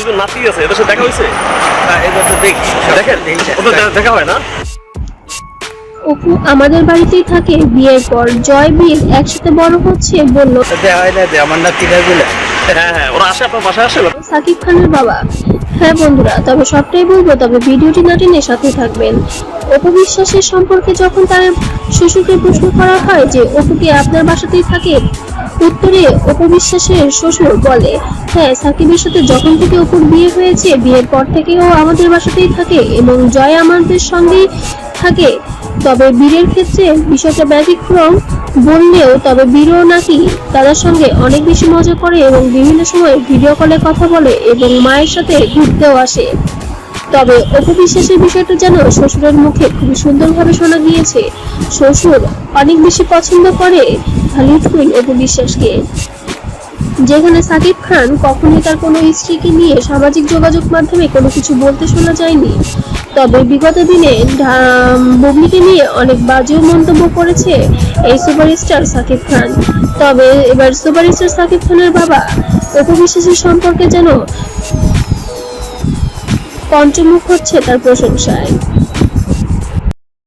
দুজন নাতি আছে এদের সাথে দেখা হয়েছে? হ্যাঁ, তো দেখি দেখেন দেখা হয় না? অপু আমাদের বাড়িতেই থাকে বিয়ের পর। জয় বীর একসাথে বড় হচ্ছে বলল। দেখা হয় না আমার নাতিরা গুলো হ্যাঁ হ্যাঁ ওরা আসে আপনার বাসায় আসে? সাকিব খানের বাবা। হ্যাঁ বন্ধুরা তবে সবটাই বলব তবে ভিডিওটি না টেনে সাথে থাকবেন। অপু বিশ্বাসের সম্পর্কে যখন তার শ্বশুরকে প্রশ্ন করা হয় যে, অপু কি আপনার বাসাতেই থাকে? উত্তরে অপু বিশ্বাসের শ্বশুর বলে হ্যাঁ সাকিবের সাথে যখন থেকে অপুর বিয়ে হয়েছে, বিয়ের পর থেকেও আমাদের বাসাতেই থাকে এবং জয় আমাদের সঙ্গেই থাকে। তবে বীরের ক্ষেত্রে বিষয়টা ব্যতিক্রম। বললেও তবে বীরও নাকি দাদার সঙ্গে অনেক বেশি মজা করে এবং বিভিন্ন সময় ভিডিও কলে কথা বলে এবং মায়ের সাথে ঘুরতেও আসে। তবে অপু বিশ্বাসের বিষয়টা যেন শ্বশুরের মুখে খুবই সুন্দরভাবে শোনা গিয়েছে। শ্বশুর অনেক বেশি পছন্দ করে হলিউড কুইন অপু বিশ্বাসকে যেখানে সাকিব খান কখনোই তার কোনো স্ত্রীকে নিয়ে সামাজিক যোগাযোগ মাধ্যমে কোনো কিছু বলতে শোনা যায়নি। তবে বিগত দিনে বুবলিকে নিয়ে অনেক বাজেও মন্তব্য করেছে এই সুপারস্টার সাকিব খান। তবে এবার সুপারস্টার সাকিব খানের বাবা অপু বিশ্বাসের সম্পর্কে যেন পঞ্চমুখ হচ্ছে তার প্রশংসায়